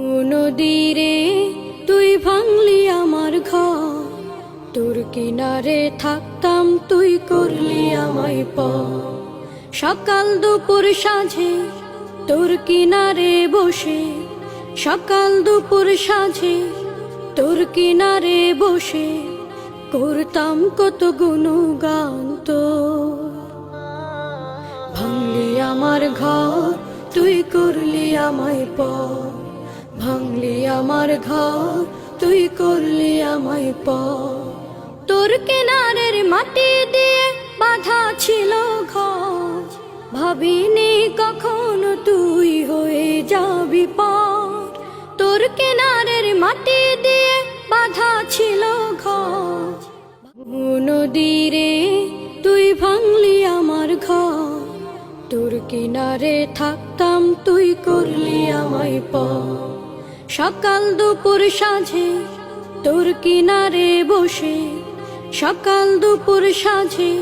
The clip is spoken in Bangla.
নদীরে তুই ভাঙলি আমার ঘর। তোর কিনারে থাকতাম, তুই করলি আমায় প সকাল দুপুর সাঁঝে তোর কিনারে বসে। সকাল দুপুর সাঁঝে তোর কিনারে বসে। করতাম কত গুণগান তোর। ভাঙলি আমার ঘর, তুই করলি আমায় প ভাঙলি আমার ঘর, তুই করলি আমায় প তোর কেনারের মাটি দিয়ে বাধা ছিল ঘর। ভাবিনি কখনো তুই হয়ে যাবি পার। তোর কেনারের মাটি দিয়ে বাধা ছিল ঘর। নদীরে তুই ভাঙলি আমার ঘর। তোর কিনারে থাকতাম, তুই করলি আমায় প সকাল দুপুর সাঁঝে তোর কিনারে বসে সকাল দুপুর সাঁঝে